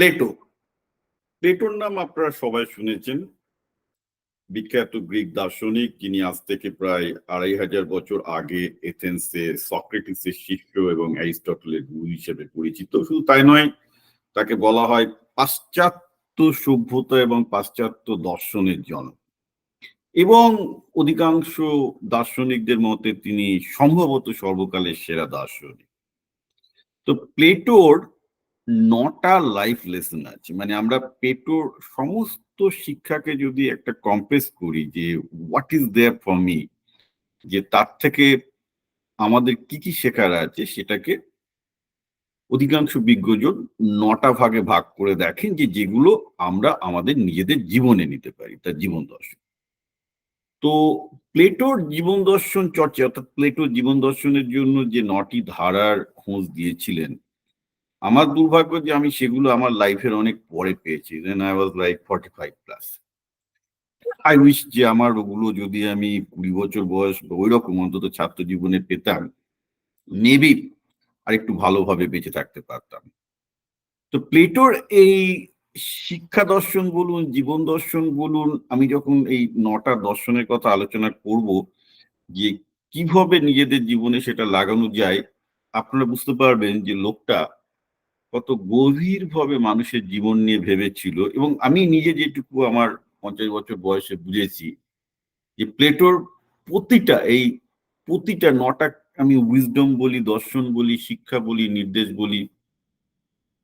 Plato প্লেটোর নাম আপনারা সবাই শুনেছেন। বিখ্যাত গ্রিক দার্শনিক, যিনি আজ থেকে প্রায় আড়াই হাজার বছর আগে এথেন্সে সক্রেটিসের শিষ্য এবং অ্যারিস্টটলের গুরু হিসেবে পরিচিত। শুধু তাই নয়, তাকে বলা হয় পাশ্চাত্য সভ্যতা এবং পাশ্চাত্য দর্শনের জনক এবং অধিকাংশ দার্শনিকদের মতে তিনি সম্ভবত সর্বকালের সেরা দার্শনিক। তো প্লেটোর নটা লাইফ লেসন আছে। মানে আমরা পেটোর সমস্ত শিক্ষাকে যদি একটা কম্প্রেস করি যে what is there for me যে তার থেকে আমাদের কি কি শেখার আছে সেটাকে অধিকাংশ বিজ্ঞজন নটা ভাগে ভাগ করে দেখেন যে যেগুলো আমরা আমাদের নিজেদের জীবনে নিতে পারি, তার জীবন দর্শন। তো প্লেটোর জীবন দর্শন চর্চা, অর্থাৎ প্লেটোর জীবন দর্শনের জন্য যে নটি ধারার খোঁজ দিয়েছিলেন আমার দুর্ভাগ্য যে আমি সেগুলো আমার লাইফের অনেক পরে পেয়েছি। I was like forty five plus I wish যে আমার ওগুলো যদি আমি কুড়ি বছর বয়স ওই রকম অন্তত ছাত্র জীবনে পেতাম মেবি আর একটু ভালোভাবে বেঁচে থাকতে পারতাম। তো প্লেটোর এই শিক্ষা দর্শন বলুন, জীবন দর্শন বলুন, আমি যখন এই নটা দর্শনের কথা আলোচনা করব, যে কীভাবে নিজেদের জীবনে সেটা লাগানো যায়, আপনারা বুঝতে পারবেন যে লোকটা কত গভীরভাবে মানুষের জীবন নিয়ে ভেবেছিল এবং আমি নিজে যেটুকু আমার পঞ্চাশ বছর বয়সে বুঝেছি যে প্লেটোর প্রতিটা, এই প্রতিটা নটা আমি উইজডম বলি, দর্শন বলি, শিক্ষা বলি, নির্দেশ বলি,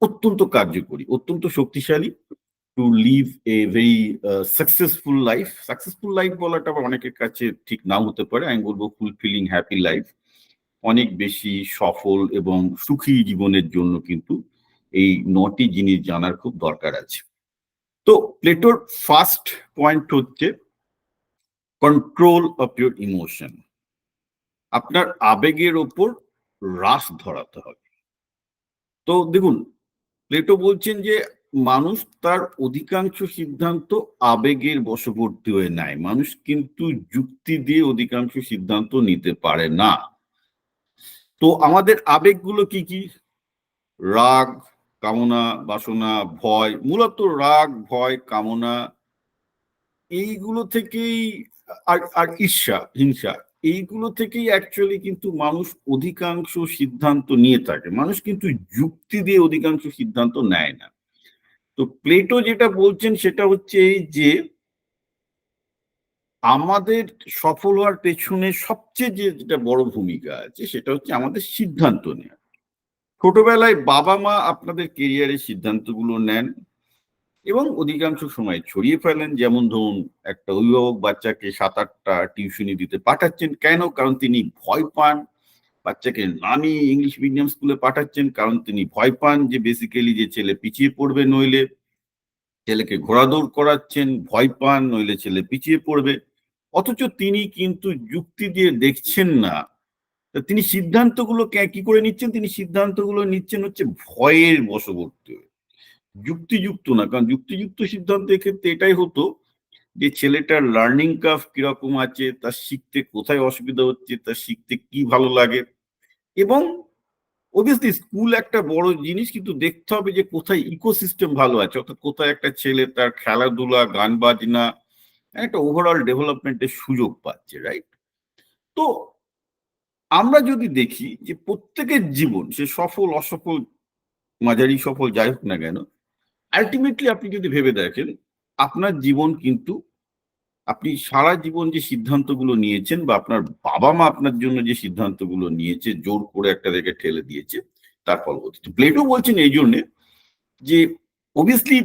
অত্যন্ত কার্যকরী, অত্যন্ত শক্তিশালী to live a very successful life successful life বলাটা অনেকের কাছে ঠিক নাও হতে পারে। আমি বলব ফুলফিলিং হ্যাপি লাইফ অনেক বেশি সফল এবং সুখী জীবনের জন্য কিন্তু এই নটি জিনিস জানার খুব দরকার আছে। তো প্লেটোর ফার্স্ট পয়েন্ট হচ্ছে কন্ট্রোল অফ ইউর ইমোশন আপনার আবেগের ওপর রাস ধরাতে হবে। তো দেখুন, প্লেটো বলছেন যে মানুষ তার অধিকাংশ সিদ্ধান্ত আবেগের বশবর্তী হয়ে নেয়। মানুষ কিন্তু যুক্তি দিয়ে অধিকাংশ সিদ্ধান্ত নিতে পারে না। তো আমাদের আবেগগুলো কি কি? রাগ কামনা, বাসনা, ভয়, মূলত রাগ, ভয়, কামনা, এইগুলো থেকেই আর আর ঈর্ষা, হিংসা, এইগুলো থেকেই অ্যাকচুয়ালি কিন্তু মানুষ অধিকাংশ সিদ্ধান্ত নিয়ে থাকে। মানুষ কিন্তু যুক্তি দিয়ে অধিকাংশ সিদ্ধান্ত নেয় না। তো প্লেটো যেটা বলছেন সেটা হচ্ছে এই যে, আমাদের সফল হওয়ার পেছনে সবচেয়ে যেটা বড় ভূমিকা আছে সেটা হচ্ছে আমাদের সিদ্ধান্ত নেওয়া। ছোটবেলায় বাবা মা আপনাদের কেরিয়ারের সিদ্ধান্তগুলো নেন এবং অধিকাংশ সময় ছড়িয়ে ফেলেন। যেমন ধরুন, একটা অভিভাবক বাচ্চাকে সাত আটটা টিউশনি দিতে পাঠাচ্ছেন কেন? কারণ তিনি ভয় পান। বাচ্চাকে নামি ইংলিশ মিডিয়াম স্কুলে পাঠাচ্ছেন কারণ তিনি ভয় পান যে বেসিক্যালি যে ছেলে পিছিয়ে পড়বে নইলে, ছেলেকে ঘোরাদৌড় করাচ্ছেন, ভয় পান নইলে ছেলে পিছিয়ে পড়বে। অথচ তিনি কিন্তু যুক্তি দিয়ে দেখছেন না তিনি সিদ্ধান্তগুলো কি করে নিচ্ছেন? তিনি সিদ্ধান্তগুলো নিচ্ছেন হচ্ছে ভয়ের বশবর্তী হয়ে। যুক্তিযুক্ত না, কারণ যুক্তিযুক্ত সিদ্ধান্তের ক্ষেত্রে এটাই হতো যে ছেলেটার লার্নিং কাফ কীরকম আছে, তার শিখতে কোথায় অসুবিধা হচ্ছে, তার শিখতে কি ভালো লাগে এবং অবভিয়াসলি স্কুল একটা বড় জিনিস, কিন্তু দেখতে হবে যে কোথায় ইকোসিস্টেম ভালো আছে। অর্থাৎ কোথায় একটা ছেলে তার খেলাধুলা, গান বাজনা, একটা ওভারঅল ডেভেলপমেন্টের সুযোগ পাচ্ছে রাইট তো আমরা যদি দেখি যে প্রত্যেকের জীবন সে সফল, অসফল, মাঝারি সফল যাই হোক না কেন আলটিমেটলি আপনি যদি ভেবে দেখেন, আপনার জীবন কিন্তু, আপনি সারা জীবন যে সিদ্ধান্তগুলো নিয়েছেন বা আপনার বাবা মা আপনার জন্য যে সিদ্ধান্তগুলো নিয়েছে, জোর করে একটা দেখে ঠেলে দিয়েছে, তার ফলবর্তী প্লেটো বলছেন এই জন্যে যে অবভিয়াসলি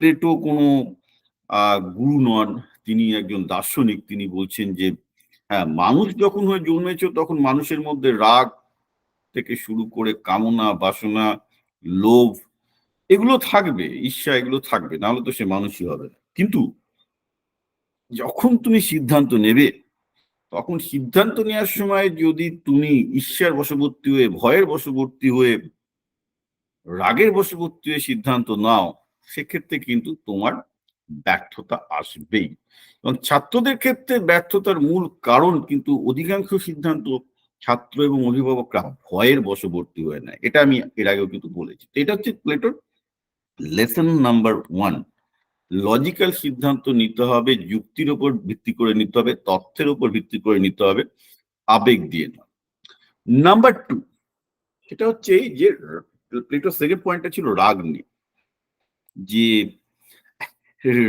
প্লেটো কোনো গুরু নন, তিনি একজন দার্শনিক, তিনি বলছেন যে হ্যাঁ মানুষ যখন হয়ে জন্মেছ তখন মানুষের মধ্যে রাগ থেকে শুরু করে কামনা, বাসনা, লোভ এগুলো থাকবে, ঈর্ষা এগুলো থাকবে, নাহলে তো সে মানুষই হবে কিন্তু যখন তুমি সিদ্ধান্ত নেবে, তখন সিদ্ধান্ত নেওয়ার সময় যদি তুমি ঈর্ষার বশবর্তী হয়ে, ভয়ের বশবর্তী হয়ে, রাগের বশবর্তী হয়ে সিদ্ধান্ত নাও, সেক্ষেত্রে কিন্তু তোমার ব্যর্থতা আসবেই। এবং ছাত্রদের ক্ষেত্রে ব্যর্থতার মূল কারণ কিন্তু অধিকাংশ সিদ্ধান্ত ছাত্র এবং অভিভাবকরা ভয়ের বশবর্তী হয়ে নেয়। এটা আমি এর আগেও কিন্তু বলেছি। এটা হচ্ছে প্লেটোর লেসন নাম্বার ওয়ান। লজিক্যাল সিদ্ধান্ত নিতে হবে, যুক্তির উপর ভিত্তি করে নিতে হবে, তথ্যের উপর ভিত্তি করে নিতে হবে, আবেগ দিয়ে না নাম্বার টু সেটা হচ্ছে যে প্লেটোর সেকেন্ড পয়েন্টটা ছিল রাগ নিয়ে। যে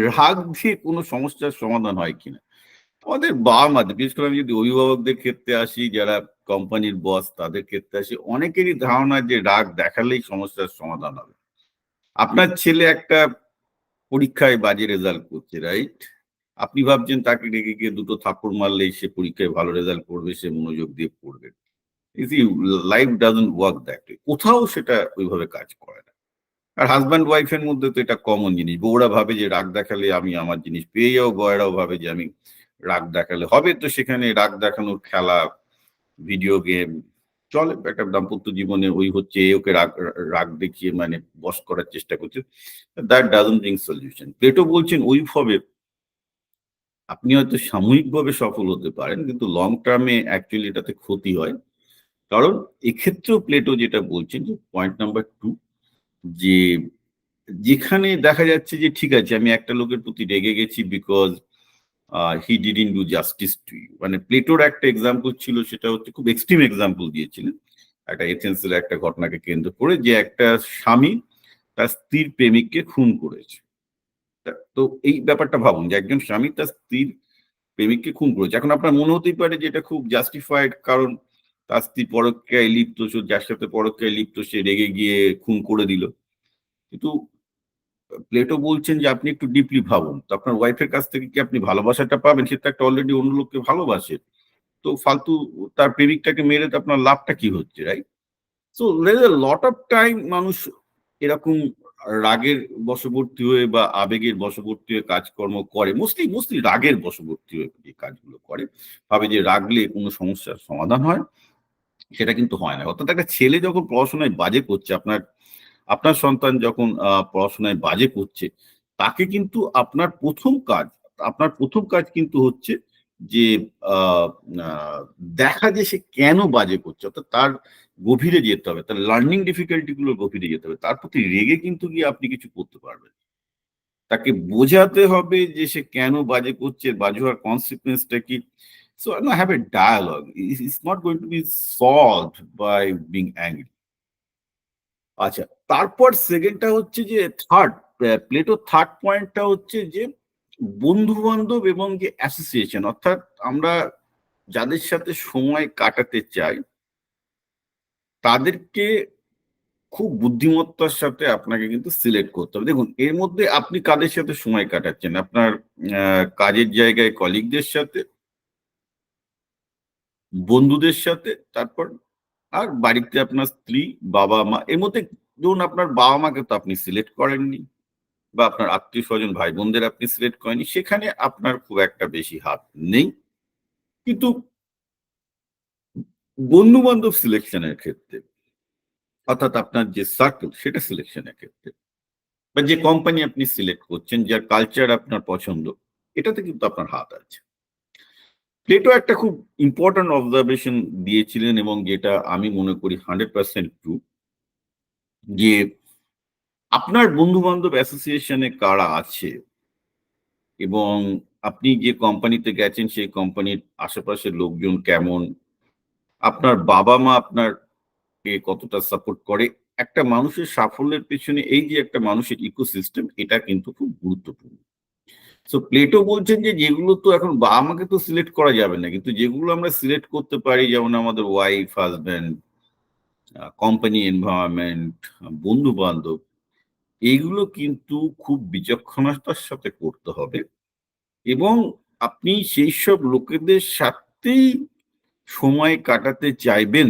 রাগ দিয়ে কোনো সমস্যার সমাধান হয় কিনা? আমাদের বাবা মাদের বিশেষ করে আমি যদি অভিভাবকদের ক্ষেত্রে আসি, যারা কোম্পানির বস, তাদের ক্ষেত্রে আসি, অনেকেরই ধারণা যে রাগ দেখালেই সমস্যার সমাধান হবে। আপনার ছেলে একটা পরীক্ষায় বাজে রেজাল্ট করছে রাইট আপনি ভাবছেন তাকে ডেকে গিয়ে দুটো থাপ্পড় মারলেই সে পরীক্ষায় ভালো রেজাল্ট করবে, সে মনোযোগ দিয়ে পড়বে। লাইফ ডাজন্ট ওয়ার্ক দ্যাট কোথাও সেটা ওইভাবে কাজ করে আর হাজব্যান্ড ওয়াইফের মধ্যে তো এটা কমন জিনিস। বউরা ভাবে যে রাগ দেখালে আমি আমার জিনিস পেয়ে যাও বয়রাও ভাবে যে আমি রাগ দেখালে হবে। তো সেখানে রাগ দেখানোর খেলা ভিডিও গেম চলে। একটা দাম্পত্য জীবনে ওই হচ্ছে ওকে রাগ রাগ দেখিয়ে মানে বস করার চেষ্টা করছে। That doesn't bring solution Plato বলছেন, ওই ওইভাবে আপনি হয়তো সাময়িকভাবে সফল হতে পারেন, কিন্তু লং টার্মে অ্যাকচুয়ালি এটাতে ক্ষতি হয়। কারণ এক্ষেত্রেও প্লেটো যেটা বলছেন যে পয়েন্ট নাম্বার টু যে যেখানে দেখা যাচ্ছে যে ঠিক আছে, আমি একটা লোকের প্রতি রেগে গেছি because he didn't do justice to you মানে প্লেটোর একটা এক্সাম্পল ছিল, সেটা হচ্ছে খুব এক্সট্রিম এক্সাম্পল দিয়েছিলেন। একটা এথেন্সের একটা ঘটনাকে কেন্দ্র করে যে একটা স্বামী তার স্ত্রীর প্রেমিককে খুন করেছে। তো এই ব্যাপারটা ভাবুন যে একজন স্বামী তার স্ত্রীর প্রেমিককে খুন করেছে। এখন আপনার মনে হতেই পারে যে এটা খুব জাস্টিফাইড কারণ তার স্ত্রী পরক্রিয়ায় লিপ্ত যার সাথে পরক্রিয়ায় লিপ্ত, সে রেগে গিয়ে খুন করে দিল। কিন্তু প্লেটো বলছেন যে, আপনি একটু ডিপলি ভাবুন। তো আপনার ওয়াইফের কাছ থেকে কি আপনি ভালোবাসাটা পাবেন? সে তো একটা অলরেডি অন্য লোককে ভালোবাসে। তো ফালতু তার প্রেমিকটাকে মেরে তো আপনার লাভটা কি হচ্ছে right so lot of time মানুষ এরকম রাগের বশবর্তী হয়ে বা আবেগের বশবর্তী হয়ে কাজকর্ম করে। মোস্টলি মোস্টলি রাগের বশবর্তী হয়ে কাজগুলো করে। ভাবে যে রাগলে কোনো সমস্যার সমাধান হয়। সেটা কিন্তু হয় না। অর্থাৎ একটা ছেলে যখন পড়াশোনায় বাজে করছে, আপনার আপনার সন্তান যখন পড়াশোনায় বাজে করছে, তাকে কিন্তু আপনার প্রথম কাজ, আপনার প্রথম কাজ কিন্তু হচ্ছে যে দেখা যে সে কেন বাজে করছে, অর্থাৎ তার গভীরে যেতে হবে, তার লার্নিং ডিফিকাল্টি গুলোর গভীরে যেতে হবে, তার প্রতি রেগে কিন্তু গিয়ে আপনি কিছু করতে পারবেন। তাকে বোঝাতে হবে যে সে কেন বাজে করছে, বাজে হওয়ার কনসিকুয়েন্সটা কি সো না have a dialogue it's not going to be solve by being angry আচ্ছা তারপর সেকেন্ডটা হচ্ছে যে থার্ড প্লেটো থার্ড পয়েন্টটা হচ্ছে যে বন্ধু বান্ধব এবং যে অ্যাসোসিয়েশন অর্থাৎ আমরা যাদের সাথে সময় কাটাতে চাই, তাদেরকে খুব বুদ্ধিমত্তার সাথে আপনাকে কিন্তু সিলেক্ট করতে হবে। দেখুন, এর মধ্যে আপনি কাদের সাথে সময় কাটাচ্ছেন? আপনার কাজের জায়গায় কলিগদের সাথে বন্ধুদের সাথে, তারপর আর বাড়িতে আপনার স্ত্রী, বাবা, মা, এর মধ্যে ধরুন আপনার বাবা মাকে তো আপনি সিলেক্ট করেননি বা আপনার আত্মীয় স্বজন ভাই বোনদের আপনি সিলেক্ট করেননি, সেখানে আপনার খুব একটা বেশি হাত নেই। কিন্তু বন্ধু বান্ধব সিলেকশনের ক্ষেত্রে, অর্থাৎ আপনার যে সার্কেল সেটা সিলেকশনের ক্ষেত্রে, বা যে কোম্পানি আপনি সিলেক্ট করছেন, যার কালচার আপনার পছন্দ, এটাতে কিন্তু আপনার হাত আছে। প্লেটো একটা খুব ইম্পর্টেন্ট অবজারভেশন দিয়েছিলেন এবং যেটা আমি মনে করি হান্ড্রেড পার্সেন্ট ট্রু যে আপনার বন্ধু বান্ধব অ্যাসোসিয়েশনে কারা আছে এবং আপনি যে কোম্পানিতে গেছেন, সেই কোম্পানির আশেপাশের লোকজন কেমন? আপনার বাবা মা আপনার কতটা সাপোর্ট করে? একটা মানুষের সাফল্যের পেছনে এই যে একটা মানুষের ইকোসিস্টেম এটা কিন্তু খুব গুরুত্বপূর্ণ। সো প্লেটো বলছেন যে, যেগুলো তো এখন বা, আমাকে তো সিলেক্ট করা যাবে না। কিন্তু যেগুলো আমরা সিলেক্ট করতে পারি, যেমন আমাদের ওয়াইফ হাজব্যান্ড কোম্পানি এনভায়রনমেন্ট বন্ধু বান্ধব এইগুলো কিন্তু খুব বিচক্ষণতার সাথে করতে হবে। এবং আপনি সেই সব লোকেদের সাথেই সময় কাটাতে চাইবেন,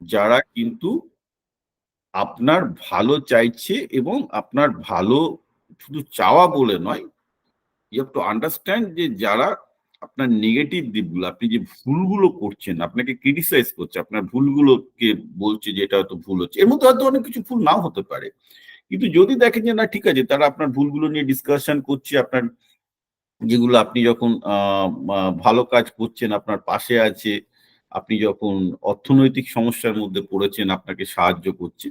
যারা কিন্তু আপনার ভালো চাইছে এবং আপনার ভালো শুধু চাওয়া বলে নয় ইউ হ্যাভ টু আন্ডারস্ট্যান্ড যে যারা আপনার নেগেটিভ দিকগুলো, আপনি যে ভুলগুলো করছেন, আপনাকে ক্রিটিসাইজ করছে, আপনার ভুলগুলোকে বলছে যে এটা হয়তো ভুল হচ্ছে, এর মধ্যে হয়তো অনেক কিছু ভুল নাও হতে পারে। কিন্তু যদি দেখেন যে না, ঠিক আছে, তারা আপনার ভুলগুলো নিয়ে ডিসকাশন করছে, আপনার যেগুলো আপনি যখন ভালো কাজ করছেন, আপনার পাশে আছে, আপনি যখন অর্থনৈতিক সমস্যার মধ্যে পড়েছেন, আপনাকে সাহায্য করছে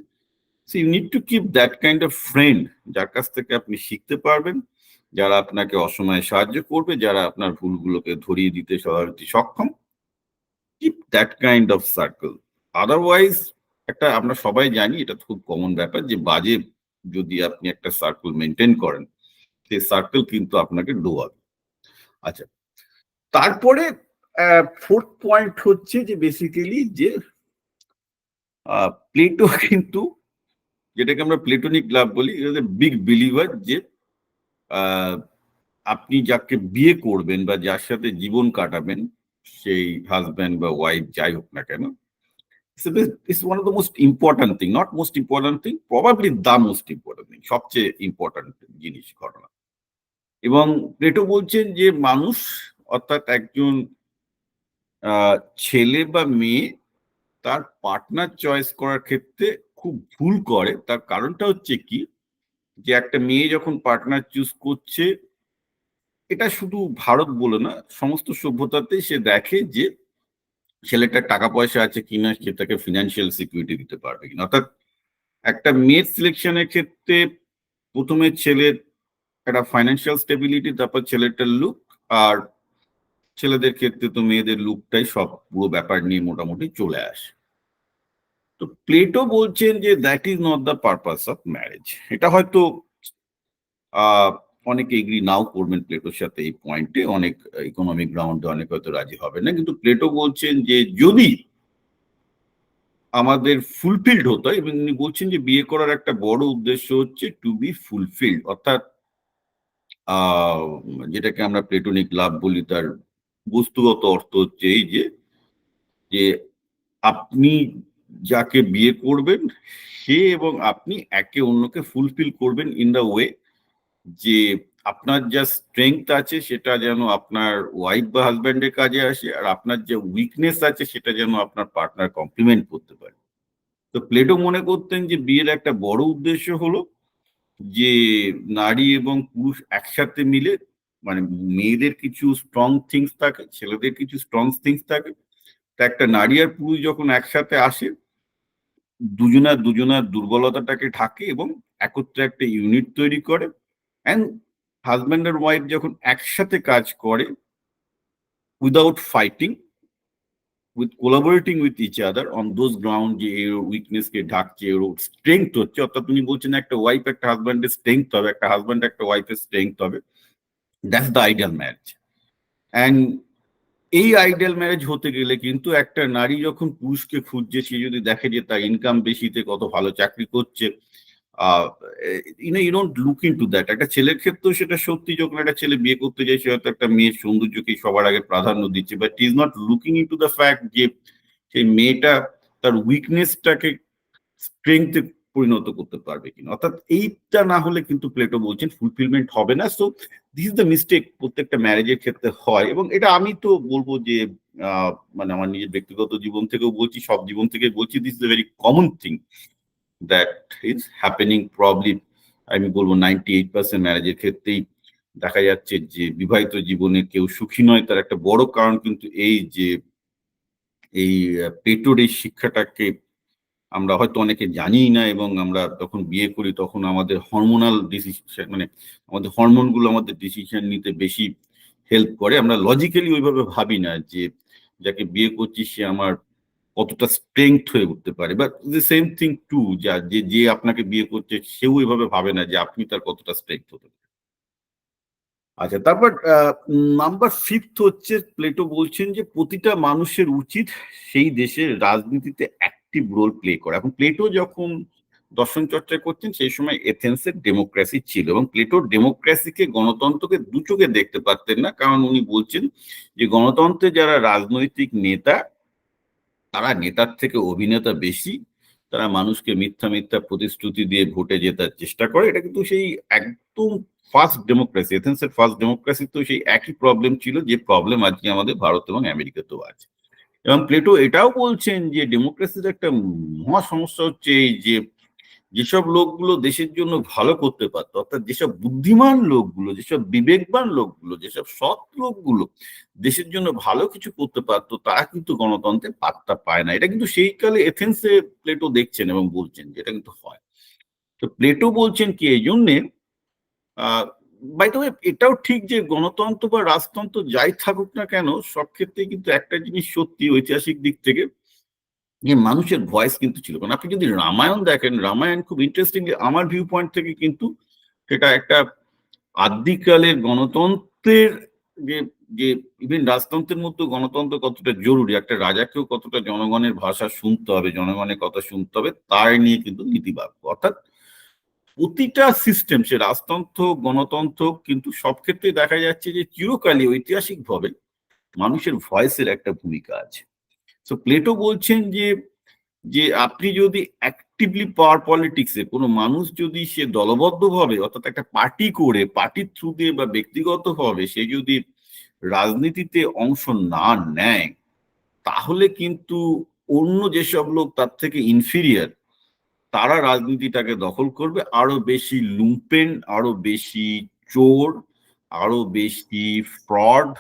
so you need to keep that kind of friend যার কাছ থেকে আপনি শিখতে পারবেন যারা আপনাকে অসময়ে সাহায্য করবে, যারা আপনার ভুলগুলোকে ধরিয়ে দিতে সহায়তা সক্ষম keep that kind of circle otherwise একটা আমরা সবাই জানি, এটা খুব কমন ব্যাপার যে বাজে যদি আপনি একটা সার্কেল মেনটেন করেন সেই সার্কেল কিন্তু আপনাকে ডোবাবে। আচ্ছা তারপরে ফোর্থ পয়েন্ট হচ্ছে যে বেসিক্যালি যে প্লেটো কিন্তু, যেটাকে আমরা প্লেটোনিক লাভ বলি বিগ বিলিভার যে আপনি যাকে বিয়ে করবেন বা যার সাথে জীবন কাটাবেন, সেই হাজব্যান্ড বা ওয়াইফ যাই হোক না কেন it's one of the most important thing not most important thing probably the most important thing সবচেয়ে ইম্পর্ট্যান্ট জিনিস, ঘটনা। এবং প্লেটো বলছেন যে মানুষ অর্থাৎ একজন ছেলে বা মেয়ে, তার পার্টনার চয়েস করার ক্ষেত্রে খুব ভুল করে, তার কারণটা হচ্ছে কি যে একটা মেয়ে যখন পার্টনার চুজ করছে, এটা শুধু ভারত বলে না, সমস্ত সভ্যতাতে সে দেখে যে ছেলেটার টাকা পয়সা আছে কিনা সে তাকে ফিনান্সিয়াল সিকিউরিটি দিতে পারবে কিনা অর্থাৎ একটা মেয়ের সিলেকশনের ক্ষেত্রে প্রথমে ছেলের একটা ফাইন্যান্সিয়াল স্টেবিলিটি তারপর ছেলেটার লুক আর ছেলেদের ক্ষেত্রে তো মেয়েদের লুকটাই সব পুরো ব্যাপার নিয়ে মোটামুটি চলে আসে। তো প্লেটো বলছেন যে that is not the purpose of marriage এটা হয়তো অনেকে এগ্রি নাও করবেন প্লেটোর সাথে এই পয়েন্টে অনেক ইকোনমিক গ্রাউন্ডে অনেক হয়তো রাজি হবে না। কিন্তু প্লেটো বলছেন যে যদি আমাদের ফুলফিলড হতো, এবং উনি বলছেন যে বিয়ে করার একটা বড় উদ্দেশ্য হচ্ছে টু বি ফুলফিলড অর্থাৎ যেটাকে আমরা প্লেটোনিক লাভ বলি, তার বস্তুগত অর্থ হচ্ছে এই যে যে আপনি যাকে বিয়ে করবেন, সে এবং আপনি একে অন্যকে ফুলফিল করবেন ইন দ্য ওয়ে যে আপনার যা স্ট্রেংথ আছে সেটা যেন আপনার ওয়াইফ বা হাজব্যান্ডের কাজে আসে, আর আপনার যে উইকনেস আছে সেটা যেন আপনার পার্টনার কমপ্লিমেন্ট করতে পারে। তো প্লেটো মনে করতেন যে বিয়ের একটা বড় উদ্দেশ্য হলো যে নারী এবং পুরুষ একসাথে মিলে মানে মেয়েদের কিছু স্ট্রং থিংস থাকে, ছেলেদের কিছু স্ট্রং থিংস থাকে। তা একটা নারী আর পুরুষ যখন একসাথে আসে দুজনার দুজনার দুর্বলতাটাকে ঢাকে এবং একত্রে একটা ইউনিট তৈরি করে। অ্যান্ড হাজব্যান্ড আর ওয়াইফ যখন একসাথে কাজ করে without fighting with collaborating with each other on those ground যে এর উইকনেসকে ঢাকছে, এর স্ট্রেংথ হচ্ছে, অর্থাৎ তুমি বলছেন একটা ওয়াইফ একটা হাজব্যান্ডের স্ট্রেংথ হবে, একটা হাজব্যান্ড একটা ওয়াইফের স্ট্রেংথ হবে। That's the ideal marriage and এই আইডিয়াল ম্যারেজ হতে গেলে কিন্তু একটা নারী যখন পুরুষকে খুঁজছে, সে যদি দেখে যে তার ইনকাম বেশিতে কত ভালো চাকরি করছে you know you don't look to that একটা ছেলের ক্ষেত্রেও সেটা সত্যি, যখন একটা ছেলে বিয়ে করতে যায়, সে হয়তো একটা মেয়ের সৌন্দর্যকে সবার আগে প্রাধান্য দিচ্ছে but is not looking into the fact যে সেই মেয়েটা তার উইকনেসটাকে স্ট্রেংথে পরিণত করতে পারবে কিনা। অর্থাৎ এইটা না হলে কিন্তু প্লেটো বলছেন ফুলফিলমেন্ট হবে না। So this is the mistake প্রত্যেকটা ম্যারেজের ক্ষেত্রে হয় এবং এটা আমি তো বলব যে মানে আমার নিজের ব্যক্তিগত জীবন থেকেও বলছি, সব জীবন থেকে বলছি this is very common thing that is happening probably আমি বলব নাইনটি এইট পার্সেন্ট ম্যারেজের ক্ষেত্রেই দেখা যাচ্ছে যে, বিবাহিত জীবনে কেউ সুখী নয়, তার একটা বড় কারণ কিন্তু এই যে, এই পেটোর এই শিক্ষাটাকে আমরা হয়তো অনেকে জানিই না এবং আমরা যখন বিয়ে করি তখন আমাদের হরমোনাল ডিসিশন মানে আমাদের হরমোনগুলো আমাদের ডিসিশন নিতে বেশি হেল্প করে। আমরা লজিক্যালি ওইভাবে ভাবি না যে যাকে বিয়ে করছি সে আমার কতটা স্ট্রেংথ হয়ে উঠতে পারে। But the same thing to যা যে যে আপনাকে বিয়ে করছে সেও এভাবে ভাবে না যে আপনি তার কতটা স্ট্রেংথ হতে পারেন। আচ্ছা তারপর নাম্বার ফিফথ হচ্ছে প্লেটো বলছেন যে প্রতিটা মানুষের উচিত সেই দেশের রাজনীতিতে অ্যাক্টিভ রোল প্লে করা। এখন প্লেটো যখন দর্শন চর্চা করছেন সেই সময় এথেন্সের ডেমোক্রেসি ছিল এবং প্লেটোর ডেমোক্রেসিকে গণতন্ত্রকে দু চোখে দেখতে পারতেন না। কারণ উনি বলছেন যে, গণতন্ত্রে যারা রাজনৈতিক নেতা, তারা নেতার থেকে অভিনেতা বেশি। তারা মানুষকে মিথ্যা মিথ্যা প্রতিশ্রুতি দিয়ে ভোটে জেতার চেষ্টা করে। এটা কিন্তু সেই একদম ফার্স্ট ডেমোক্রেসি এথেন্সের ফার্স্ট ডেমোক্রেসি তো সেই একই প্রবলেম ছিল, যে প্রবলেম আজকে আমাদের ভারত এবং আমেরিকাতেও আছে। এবং প্লেটো এটাও বলছেন যে ডেমোক্রেসির একটা মহা সমস্যা হচ্ছে এই যে যেসব লোকগুলো দেশের জন্য ভালো করতে পারতো, অর্থাৎ যেসব বুদ্ধিমান লোকগুলো, যেসব বিবেকবান লোকগুলো, যেসব সৎ লোকগুলো দেশের জন্য ভালো কিছু করতে পারতো, তারা কিন্তু গণতন্ত্রের পাত্তা পায় না। এটা কিন্তু সেই কালে এথেন্সে প্লেটো দেখছেন এবং বলছেন যে এটা কিন্তু হয়। তো প্লেটো বলছেন কি, এই জন্যে বাই তবে এটাও ঠিক যে গণতন্ত্র বা রাজতন্ত্র যাই থাকুক না কেন, সব ক্ষেত্রে কিন্তু একটা জিনিস সত্যি ঐতিহাসিক দিক থেকে যে মানুষের ভয়েস কিন্তু ছিল। কারণ আপনি যদি রামায়ণ দেখেন, রামায়ণ খুব ইন্টারেস্টিং আমার ভিউ পয়েন্ট থেকে কিন্তু সেটা একটা আদিকালের গণতন্ত্রের যে যে ইভেন রাজতন্ত্রের মধ্যে গণতন্ত্র কতটা জরুরি, একটা রাজাকেও কতটা জনগণের ভাষা শুনতে হবে, জনগণের কথা শুনতে হবে, তার নিয়ে কিন্তু নীতিবাক্য। অর্থাৎ প্রতিটা সিস্টেম সে রাজতন্ত্র, গণতন্ত্র, কিন্তু সব ক্ষেত্রে দেখা যাচ্ছে যে চিরকালই ঐতিহাসিকভাবে মানুষের ভয়েসের একটা ভূমিকা আছে। তো প্লেটো বলছেন যে যে আপনি যদি অ্যাক্টিভলি পাওয়ার পলিটিক্সে কোনো মানুষ যদি সে দলবদ্ধভাবে, অর্থাৎ একটা পার্টি করে পার্টির থ্রু দিয়ে বা ব্যক্তিগতভাবে সে যদি রাজনীতিতে অংশ না নেয়, তাহলে কিন্তু অন্য যেসব লোক তার থেকে ইনফিরিয়ার তারা রাজনীতিটাকে দখল করবে। আরও বেশি লুম্পেন, আরও বেশি চোর, আরও বেশি ফ্রড,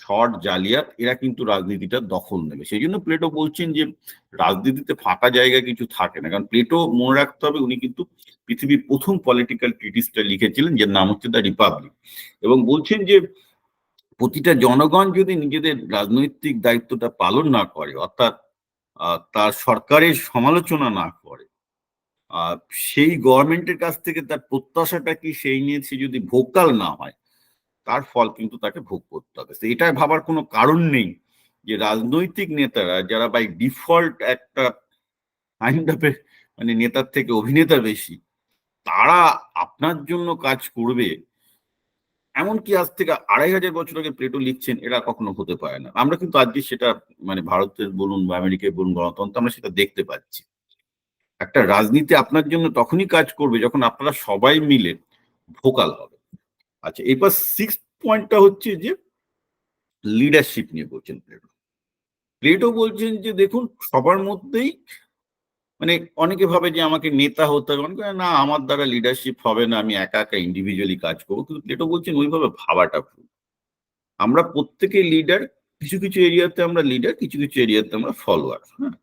শর্ট জালিয়াত, এরা কিন্তু রাজনীতিটা দখল নেবে। সেই জন্য প্লেটো বলছেন যে, রাজনীতিতে ফাঁকা জায়গা কিছু থাকে না। কারণ প্লেটো মনে রাখতে হবে, উনি কিন্তু পৃথিবীর প্রথম পলিটিক্যাল ট্রিটিসটা লিখেছিলেন, যার নাম হচ্ছে দ্য রিপাবলিক এবং বলছেন যে, প্রতিটা জনগণ যদি নিজেদের রাজনৈতিক দায়িত্বটা পালন না করে, অর্থাৎ তার সরকারের সমালোচনা না করে সেই গভর্নমেন্টের কাছ থেকে তার প্রত্যাশাটা কি সেই নিয়ে সে যদি ভোকাল না হয়, তার ফল কিন্তু তাকে ভোগ করতে হবে। এটা ভাবার কোনো কারণ নেই যে রাজনৈতিক নেতারা যারা বাই ডিফল্ট একটা কাইন্ড অফ মানে নেতার থেকে অভিনেতা বেশি, তারা আপনার জন্য কাজ করবে। এমনকি আজ থেকে আড়াই হাজার বছর আগে প্লেটো লিখছেন এটা কখনো হতে পারে না। আমরা কিন্তু আজকে সেটা মানে ভারতের বলুন বা আমেরিকায় বলুন গণতন্ত্র আমরা সেটা দেখতে পাচ্ছি। একটা রাজনীতি আপনার জন্য তখনই কাজ করবে যখন আপনারা সবাই মিলে ভোকাল হবে। আচ্ছা এবার সিক্স পয়েন্টটা হচ্ছে যে লিডারশিপ নিয়ে বলছেন প্লেটো প্লেটো বলছেন যে, দেখুন, সবার মধ্যেই মানে অনেকে ভাবে যে, আমাকে নেতা হতে হবে। অনেকে না, আমার দ্বারা লিডারশিপ হবে না, আমি একা একা ইন্ডিভিজুয়ালি কাজ করব। কিন্তু প্লেটো বলছেন, ওইভাবে ভাবাটা ভুল। আমরা প্রত্যেকে লিডার কিছু কিছু এরিয়াতে আমরা লিডার কিছু কিছু এরিয়াতে আমরা ফলোয়ার হ্যাঁ?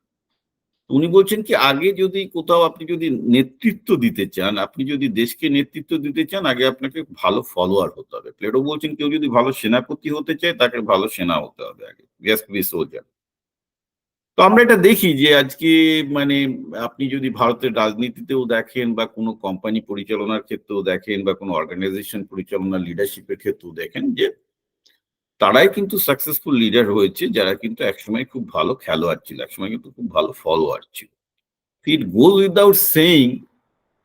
উনি বলছেন কি, আগে যদি কোথাও আপনি যদি নেতৃত্ব দিতে চান, আপনি যদি দেশকে নেতৃত্ব দিতে চান, আগে আপনাকে ভালো ফলোয়ার হতে হবে। প্লেটো বলছেন, কেউ যদি ভালো সেনাপতি হতে চায়, তাকে ভালো সেনা হতে হবে আগে গ্যাস বি সোলজার তো আমরা এটা দেখি যে আজকে মানে আপনি যদি ভারতের রাজনীতিতেও দেখেন বা কোনো কোম্পানি পরিচালনার ক্ষেত্রেও দেখেন বা কোনো অর্গানাইজেশন পরিচালনা লিডারশিপের ক্ষেত্রেও দেখেন যে তারাই কিন্তু সাকসেসফুল লিডার হয়েছে, যারা কিন্তু একসময় খুব ভালো খেলোয়াড় ছিল, একসময় কিন্তু খুব ভালো ফলোয়ার ছিল। ইট গোজ উইদাউট সেইং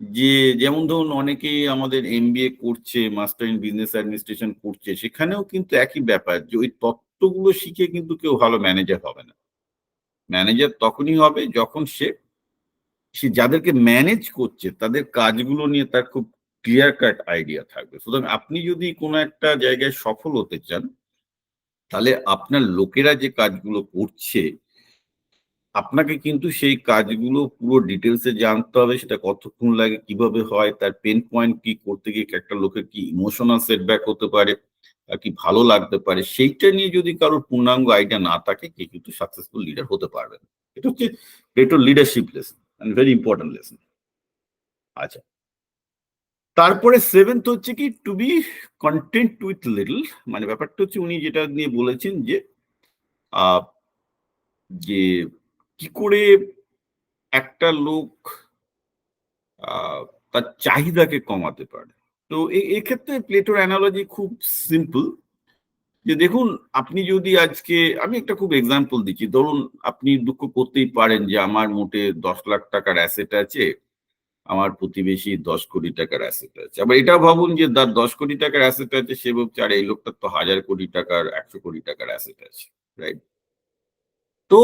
যে, যেমন ধরুন অনেকেই আমাদের এম করছে মাস্টার ইন বিজনেস অ্যাডমিনিস্ট্রেশন করছে, সেখানেও কিন্তু একই ব্যাপার যে, ওই তত্ত্বগুলো শিখে কিন্তু কেউ ভালো ম্যানেজার হবে না। ম্যানেজার তখনই হবে যখন সে সে যাদেরকে ম্যানেজ করছে, তাদের কাজগুলো নিয়ে তার খুব ক্লিয়ার কাট আইডিয়া থাকবে। সুতরাং আপনি যদি কোনো একটা জায়গায় সফল হতে চান তাহলে আপনার লোকেরা যে কাজগুলো করছে, আপনাকে কিন্তু সেই কাজগুলো পুরো ডিটেলসে জানতে হবে, সেটা কতক্ষণ লাগে, কীভাবে হয়, তার পেন পয়েন্ট কি, করতে গিয়ে একটা লোকের কি ইমোশনাল সেটব্যাক হতে পারে আর কি ভালো লাগতে পারে, সেইটা নিয়ে যদি কারোর পূর্ণাঙ্গ আইডিয়া না থাকে, কে কিন্তু সাকসেসফুল লিডার হতে পারবে না। এটা হচ্ছে, এটা leadership lesson very important lesson আচ্ছা। তারপরে সেভেন্থ হচ্ছে কি to be content with little মানে ব্যাপারটা হচ্ছে উনি যেটা নিয়ে বলেছেন যে যে কি করে একটা লোক তার চাহিদাকে কমাতে পারে। তো এক্ষেত্রে প্লেটোর অ্যানালজি খুব সিম্পল যে দেখুন, আপনি যদি আজকে, আমি একটা খুব এক্সাম্পল দিচ্ছি। ধরুন, আপনি দুঃখ করতেই পারেন যে আমার মোটে দশ লাখ টাকার অ্যাসেট আছে আমার প্রতিবেশী দশ কোটি টাকার অ্যাসেট আছে। আবার এটা ভাবুন যে তার দশ কোটি টাকার অ্যাসেট আছে, সে বলছে আর, এই লোকটার তো হাজার কোটি টাকার, একশো কোটি টাকার অ্যাসেট আছে। রাইট তো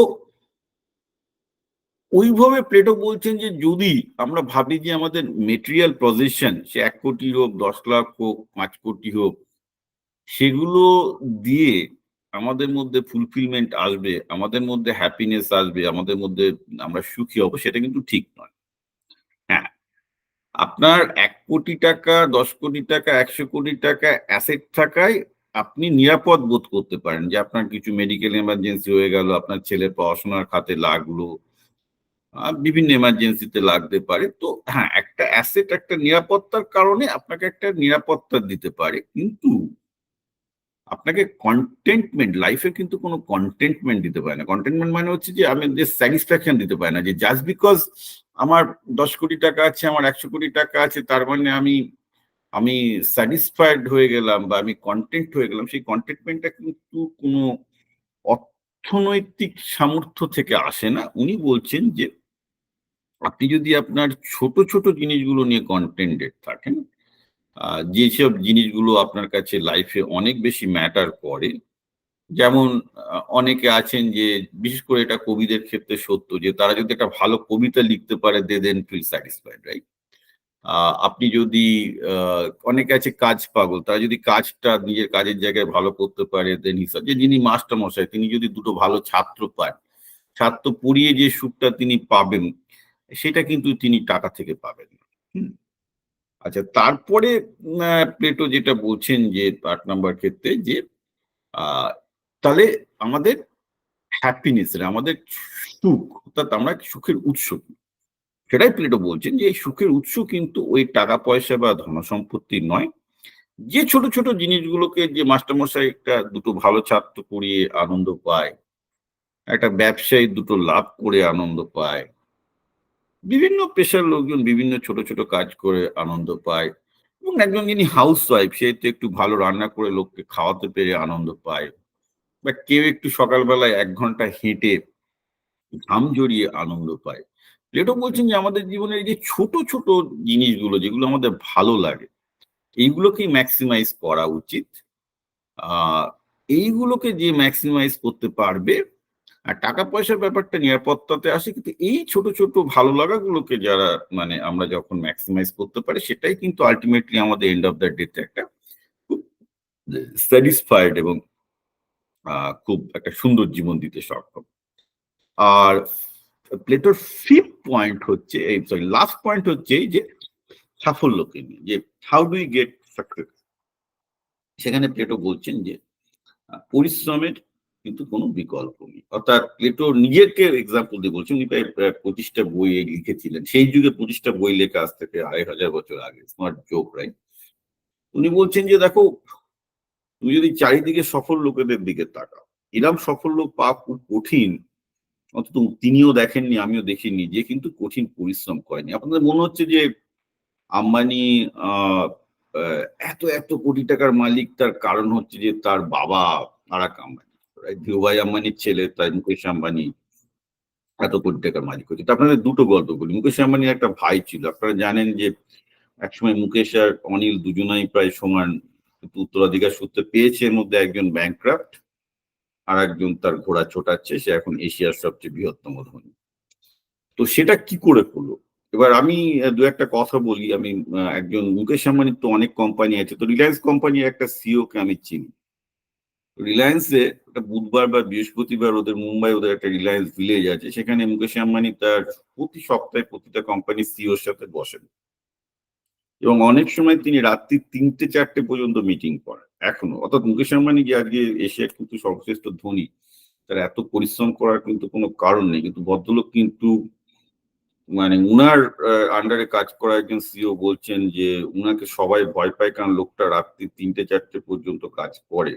ওইভাবে প্লেটো বলছেন যে যদি আমরা ভাবি যে আমাদের মেটেরিয়াল পজিশন সে এক কোটি হোক, দশ লাখ হোক, পাঁচ কোটি হোক, সেগুলো দিয়ে আমাদের মধ্যে ফুলফিলমেন্ট আসবে, আমাদের মধ্যে হ্যাপিনেস আসবে, আমাদের মধ্যে আমরা সুখী হব, সেটা কিন্তু ঠিক নয়। আপনার এক কোটি টাকা, দশ কোটি টাকা, একশো কোটি টাকা অ্যাসেট থাকায় আপনি নিরাপদ বোধ করতে পারেন যে আপনার কিছু মেডিকেল এমার্জেন্সি হয়ে গেল, আপনার ছেলের পড়াশোনার খাতে লাগল বিভিন্ন এমার্জেন্সিতে লাগতে পারে। তো হ্যাঁ একটা অ্যাসেট একটা নিরাপত্তার কারণে আপনাকে একটা নিরাপত্তা দিতে পারে। কিন্তু আপনাকে কন্টেন্টমেন্ট লাইফে কিন্তু কোনো কন্টেন্টমেন্ট দিতে পারে না। কন্টেন্টমেন্ট মানে হচ্ছে যে আমি যে স্যাটিসফ্যাকশন দিতে পারে না, যে জাস্ট বিকজ আমার দশ কোটি টাকা আছে, আমার একশো কোটি টাকা আছে, তার মানে আমি আমি স্যাটিসফাইড হয়ে গেলাম বা আমি কন্টেন্ট হয়ে গেলাম। সেই কন্টেন্টমেন্টটা কিন্তু কোনো অর্থনৈতিক সামর্থ্য থেকে আসে না। উনি বলছেন যে, আপনি যদি আপনার ছোট ছোট জিনিসগুলো নিয়ে কন্টেন্টেড থাকেন যেসব জিনিসগুলো আপনার কাছে লাইফে অনেক বেশি ম্যাটার করে যেমন অনেকে আছেন যে, বিশেষ করে এটা কবিদের ক্ষেত্রে সত্য যে, তারা যদি একটা ভালো কবিতা লিখতে পারে they then feel satisfied right আপনি যদি অনেকে আছে কাজ পাগল, তারা যদি কাজটা নিজের কাজের জায়গায় ভালো করতে পারে দেন হিসাব যে, যিনি মাস্টার মশাই তিনি যদি দুটো ভালো ছাত্র পান ছাত্র পড়িয়ে যে সুখটা তিনি পাবেন, সেটা কিন্তু তিনি টাকা থেকে পাবেন। আচ্ছা তারপরে প্লেটো যেটা বলছেন যে আট নাম্বার ক্ষেত্রে যে তাহলে আমাদের হ্যাপিনেস আমাদের সুখ, অর্থাৎ আমরা সুখের উৎস? সেটাই প্লেটো বলছেন যে এই সুখের উৎস কিন্তু ওই টাকা পয়সা বা ধন সম্পত্তি নয় যে ছোট ছোট জিনিসগুলোকে যে মাস্টারমশাই একটা দুটো ভালো ছাত্র পড়িয়ে আনন্দ পায়, একটা ব্যবসায়ী দুটো লাভ করে আনন্দ পায়, বিভিন্ন পেশার লোকজন বিভিন্ন ছোট ছোট কাজ করে আনন্দ পায় এবং একজন যিনি হাউস ওয়াইফ সে তো একটু ভালো রান্না করে লোককে খাওয়াতে পেরে আনন্দ পায় বা কেউ একটু সকালবেলায় এক ঘণ্টা হেঁটে ঘাম জড়িয়ে আনন্দ পায়। প্লেটো বলছেন যে, আমাদের জীবনের যে ছোট ছোট জিনিসগুলো, যেগুলো আমাদের ভালো লাগে, এইগুলোকেই ম্যাক্সিমাইজ করা উচিত। এইগুলোকে যে ম্যাক্সিমাইজ করতে পারবে, আর টাকা পয়সার ব্যাপারটা নিরাপত্তাতে আসে, কিন্তু এই ছোট ছোট ভালো লাগাগুলোকে যারা মানে আমরা যখন ম্যাক্সিমাইজ করতে পারি, সেটাই কিন্তু আলটিমেটলি আমাদের এন্ড অফ দ্য ডেতে একটা খুব স্যাটিসফাইড এবং খুব একটা সুন্দর জীবন দিতে সক্ষম। আর প্লেটোর ফিফ পয়েন্ট হচ্ছে সরি লাস্ট পয়েন্ট হচ্ছে যে সাফল্যকে নিয়ে, যে হাউ ডু গেট সাকসেস সেখানে প্লেটো বলছেন যে পরিশ্রমের কিন্তু কোনো বিকল্প নেই। অর্থাৎ প্লেটো নিজেকে এক্সাম্পল দিয়ে বলছেন, উনি প্রায় পঁচিশটা বই লিখেছিলেন। সেই যুগে পঁচিশটা বই লেখা আজ থেকে আড়াই হাজার বছর আগে স্মার্ট জোক রাইট উনি বলছেন যে, দেখো তুমি যদি চারিদিকে সফল লোকেদের দিকে তাকাও, এরম সফল লোক পাওয়া খুব কঠিন। অন্তত তিনিও দেখেননি, আমিও দেখিনি যে কিন্তু কঠিন পরিশ্রম করেনি। আপনাদের মনে হচ্ছে যে আম্বানি এত এত কোটি টাকার মালিক, তার কারণ হচ্ছে যে তার বাবা আরাক আম্বানি? ধীরুভাই আম্বানির ছেলে, তাই মুকেশ আম্বানি এত কোটি টাকার মালিক হচ্ছে। আপনাদের দুটো গল্প বলি। মুকেশ আম্বানির একটা ভাই ছিল। আপনারা জানেন যে একসময় মুকেশ আর অনিল দুজনাই প্রায় সমান উত্তরাধিকার সূত্রে পেয়েছে এর মধ্যে একজন ব্যাংক্রাফ্ট আর একজন তার ঘোড়া ছোটাচ্ছে, সে এখন এশিয়ার সবচেয়ে বৃহত্তম ধনী। তো সেটা কি করে হলো? এবার আমি দু একটা কথা বলি। আমি একজন মুকেশ আম্বানির তো অনেক কোম্পানি আছে। তো রিলায়েন্স কোম্পানির একটা সিও কে আমি চিনি। রিলায়েন্সে একটা বুধবার বা বৃহস্পতিবার ওদের, মুম্বাই ওদের একটা রিলায়েন্স ভিলেজ আছে। সেখানে মুকেশ আম্বানি তার প্রতি সপ্তাহে প্রতিটা কোম্পানির সিওর সাথে বসেন। এবং অনেক সময় তিনি রাত্রি তিনটে, চারটে পর্যন্ত মিটিং করেন। এখনও। অর্থাৎ মুকেশ আম্বানি যে আজকে এশিয়ার কিন্তু সর্বশ্রেষ্ঠ ধনী, তার এত পরিশ্রম করার কিন্তু কোনো কারণ নেই। কিন্তু ভদ্রলোক কিন্তু মানে উনার আন্ডারে কাজ করা একজন সিও বলছেন যে উনাকে সবাই ভয় পায় কারণ লোকটা রাত্রি তিনটে, চারটে পর্যন্ত কাজ করে।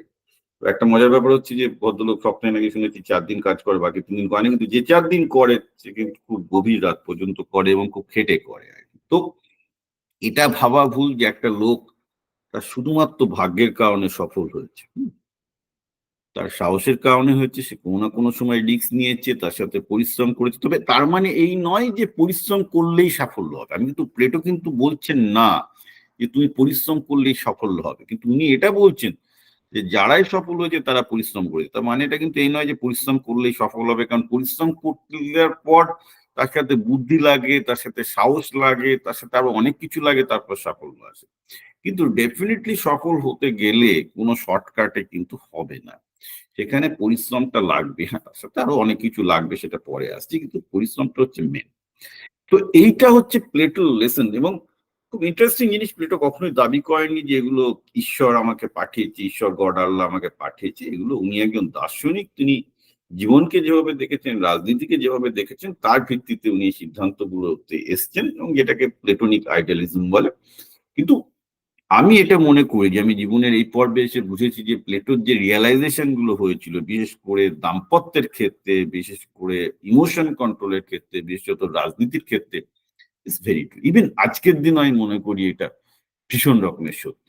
একটা মজার ব্যাপার হচ্ছে যে ভদ্রলোক সপ্তাহে নাকি শুনেছি চার দিন কাজ করে, বাকি তিন দিন করে। কিন্তু যে চার দিন করে, সে কিন্তু খুব গভীর রাত পর্যন্ত করে এবং খুব খেটে করে আর কি। তো এটা ভাবা ভুল যে একটা লোক তার শুধুমাত্র ভাগ্যের কারণে সফল হয়েছে। তার সাহসের কারণে হয়েছে, সে কোনো না কোনো সময় রিস্ক নিয়েছে, তার সাথে পরিশ্রম করেছে। তবে তার মানে এই নয় যে পরিশ্রম করলেই সাফল্য হবে। আমি কিন্তু প্লেটো কিন্তু বলছেন না যে তুমি পরিশ্রম করলেই সাফল্য হবে। কিন্তু উনি এটা বলছেন যে যারাই সফল হয়েছে তারা পরিশ্রম করেছে। তার মানে এটা কিন্তু এই নয় যে পরিশ্রম করলেই সফল হবে। কারণ পরিশ্রম করতে পর তার সাথে বুদ্ধি লাগে, তার সাথে সাহস লাগে, তার সাথে আরও অনেক কিছু লাগে, তারপর সাফল্য আসে। কিন্তু ডেফিনেটলি সফল হতে গেলে কোনো শর্টকাটে কিন্তু হবে না। সেখানে পরিশ্রমটা লাগবে হ্যাঁ তার সাথে আরও অনেক কিছু লাগবে, সেটা পরে আসছে, কিন্তু পরিশ্রমটা হচ্ছে মেন তো এইটা হচ্ছে প্লেটোর লেসন এবং খুব ইন্টারেস্টিং জিনিস প্লেটো কখনোই দাবি করেনি যে এগুলো ঈশ্বর আমাকে পাঠিয়েছে, ঈশ্বর গড আল্লাহ আমাকে পাঠিয়েছে, এগুলো উনি একজন দার্শনিক, তিনি জীবনকে যেভাবে দেখেছেন, রাজনীতিকে যেভাবে দেখেছেন, তার ভিত্তিতে উনি এই সিদ্ধান্তগুলোতে এসছেন এবং যেটাকে প্লেটোনিক আইডিয়ালিজম বলে। কিন্তু আমি এটা মনে করি যে আমি জীবনের এই পর্বে এসে বুঝেছি যে প্লেটোর যে রিয়েলাইজেশনগুলো হয়েছিল, বিশেষ করে দাম্পত্যের ক্ষেত্রে, বিশেষ করে ইমোশন কন্ট্রোলের ক্ষেত্রে বিশেষত রাজনীতির ক্ষেত্রে ইটস ভেরি ইভেন আজকের দিন আমি মনে করি এটা ভীষণ রকমের সত্য।